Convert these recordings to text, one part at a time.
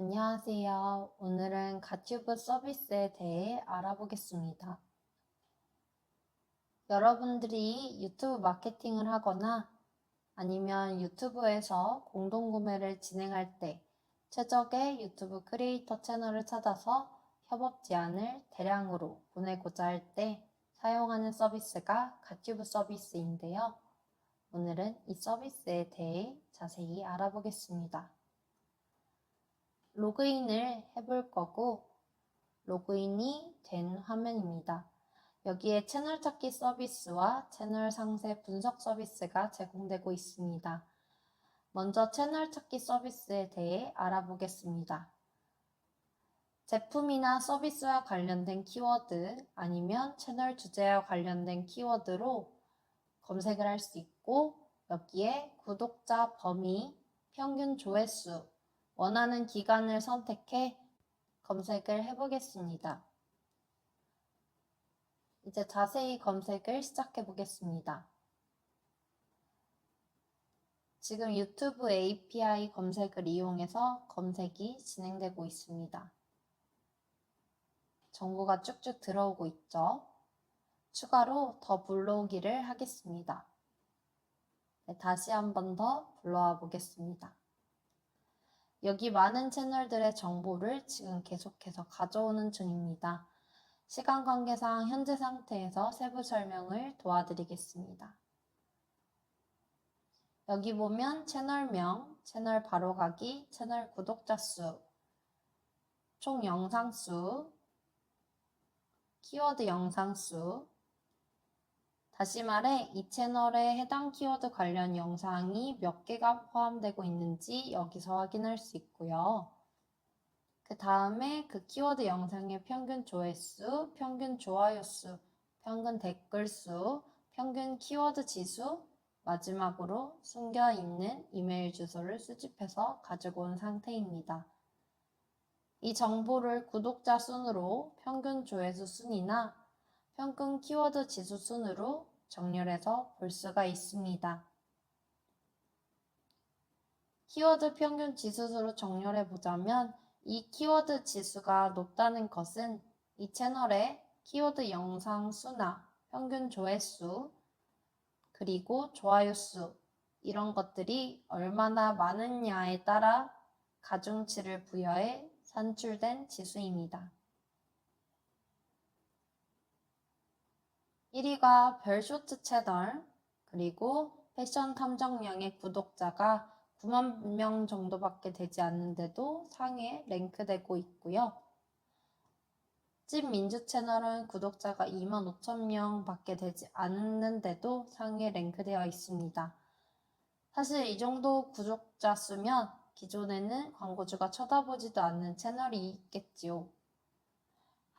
안녕하세요. 오늘은 가튜브 서비스에 대해 알아보겠습니다. 여러분들이 유튜브 마케팅을 하거나 아니면 유튜브에서 공동구매를 진행할 때 최적의 유튜브 크리에이터 채널을 찾아서 협업 제안을 대량으로 보내고자 할 때 사용하는 서비스가 가튜브 서비스인데요. 오늘은 이 서비스에 대해 자세히 알아보겠습니다. 로그인을 해볼 거고 로그인이 된 화면입니다. 여기에 채널 찾기 서비스와 채널 상세 분석 서비스가 제공되고 있습니다. 먼저 채널 찾기 서비스에 대해 알아보겠습니다. 제품이나 서비스와 관련된 키워드 아니면 채널 주제와 관련된 키워드로 검색을 할 수 있고 여기에 구독자 범위, 평균 조회수, 원하는 기간을 선택해 검색을 해보겠습니다. 이제 자세히 검색을 시작해 보겠습니다. 지금 유튜브 API 검색을 이용해서 검색이 진행되고 있습니다. 정보가 쭉쭉 들어오고 있죠. 추가로 더 불러오기를 하겠습니다. 네, 다시 한 번 더 불러와 보겠습니다. 여기 많은 채널들의 정보를 지금 계속해서 가져오는 중입니다. 시간 관계상 현재 상태에서 세부 설명을 도와드리겠습니다. 여기 보면 채널명, 채널 바로가기, 채널 구독자 수, 총 영상 수, 키워드 영상 수, 다시 말해 이 채널에 해당 키워드 관련 영상이 몇 개가 포함되고 있는지 여기서 확인할 수 있고요. 그 다음에 그 키워드 영상의 평균 조회수, 평균 좋아요 수, 평균 댓글 수, 평균 키워드 지수, 마지막으로 숨겨 있는 이메일 주소를 수집해서 가지고 온 상태입니다. 이 정보를 구독자 순으로 평균 조회수 순이나 평균 키워드 지수 순으로 정렬해서 볼 수가 있습니다. 키워드 평균 지수로 정렬해 보자면 이 키워드 지수가 높다는 것은 이 채널의 키워드 영상 수나 평균 조회수 그리고 좋아요 수 이런 것들이 얼마나 많으냐에 따라 가중치를 부여해 산출된 지수입니다. 1위가 별쇼트 채널, 그리고 패션 탐정량의 구독자가 9만 명 정도밖에 되지 않는데도 상위에 랭크되고 있고요. 찐 민주 채널은 구독자가 2만 5천 명 밖에 되지 않는데도 상위에 랭크되어 있습니다. 사실 이 정도 구독자 수면 기존에는 광고주가 쳐다보지도 않는 채널이 있겠지요.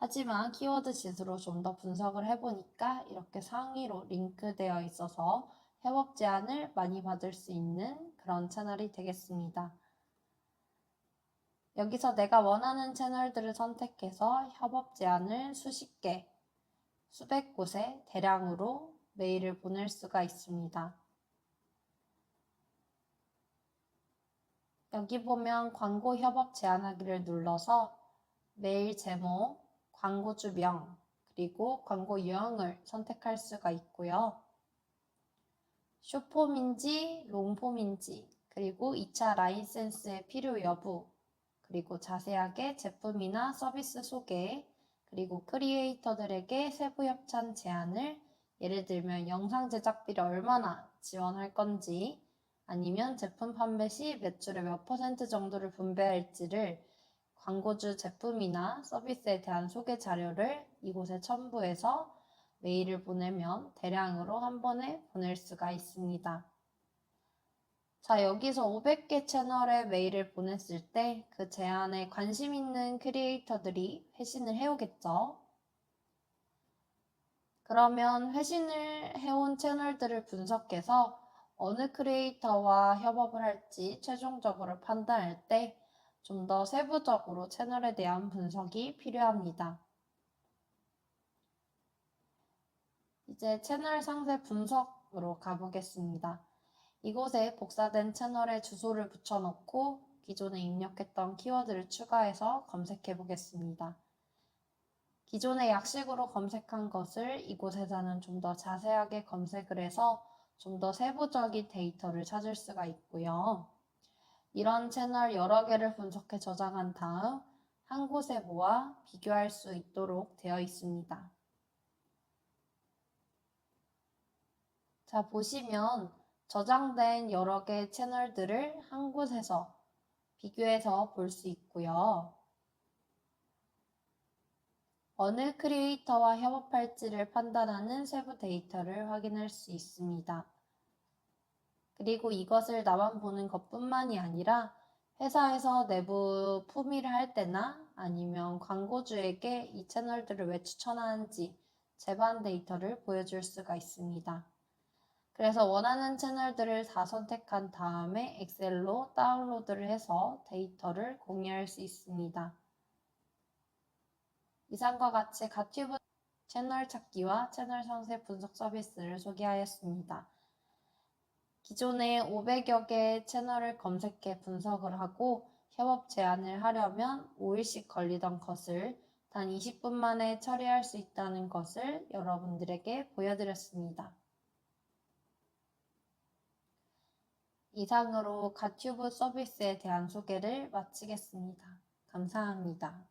하지만 키워드 지수로 좀 더 분석을 해보니까 이렇게 상위로 링크되어 있어서 협업 제안을 많이 받을 수 있는 그런 채널이 되겠습니다. 여기서 내가 원하는 채널들을 선택해서 협업 제안을 수십 개, 수백 곳에 대량으로 메일을 보낼 수가 있습니다. 여기 보면 광고 협업 제안하기를 눌러서 메일 제목, 광고주 명, 그리고 광고 유형을 선택할 수가 있고요. 쇼폼인지 롱폼인지, 그리고 2차 라이센스의 필요 여부, 그리고 자세하게 제품이나 서비스 소개, 그리고 크리에이터들에게 세부 협찬 제안을 예를 들면 영상 제작비를 얼마나 지원할 건지, 아니면 제품 판매 시 매출의 몇 퍼센트 정도를 분배할지를 광고주 제품이나 서비스에 대한 소개 자료를 이곳에 첨부해서 메일을 보내면 대량으로 한 번에 보낼 수가 있습니다. 자, 여기서 500개 채널에 메일을 보냈을 때 그 제안에 관심 있는 크리에이터들이 회신을 해오겠죠. 그러면 회신을 해온 채널들을 분석해서 어느 크리에이터와 협업을 할지 최종적으로 판단할 때 좀 더 세부적으로 채널에 대한 분석이 필요합니다. 이제 채널 상세 분석으로 가보겠습니다. 이곳에 복사된 채널의 주소를 붙여넣고 기존에 입력했던 키워드를 추가해서 검색해 보겠습니다. 기존에 약식으로 검색한 것을 이곳에서는 좀 더 자세하게 검색을 해서 좀 더 세부적인 데이터를 찾을 수가 있고요. 이런 채널 여러 개를 분석해 저장한 다음 한 곳에 모아 비교할 수 있도록 되어 있습니다. 자, 보시면 저장된 여러 개의 채널들을 한 곳에서 비교해서 볼 수 있고요. 어느 크리에이터와 협업할지를 판단하는 세부 데이터를 확인할 수 있습니다. 그리고 이것을 나만 보는 것뿐만이 아니라 회사에서 내부 품위를 할 때나 아니면 광고주에게 이 채널들을 왜 추천하는지 재반 데이터를 보여줄 수가 있습니다. 그래서 원하는 채널들을 다 선택한 다음에 엑셀로 다운로드를 해서 데이터를 공유할 수 있습니다. 이상과 같이 가튜브 채널 찾기와 채널 상세 분석 서비스를 소개하였습니다. 기존에 500여 개의 채널을 검색해 분석을 하고 협업 제안을 하려면 5일씩 걸리던 것을 단 20분 만에 처리할 수 있다는 것을 여러분들에게 보여드렸습니다. 이상으로 가튜브 서비스에 대한 소개를 마치겠습니다. 감사합니다.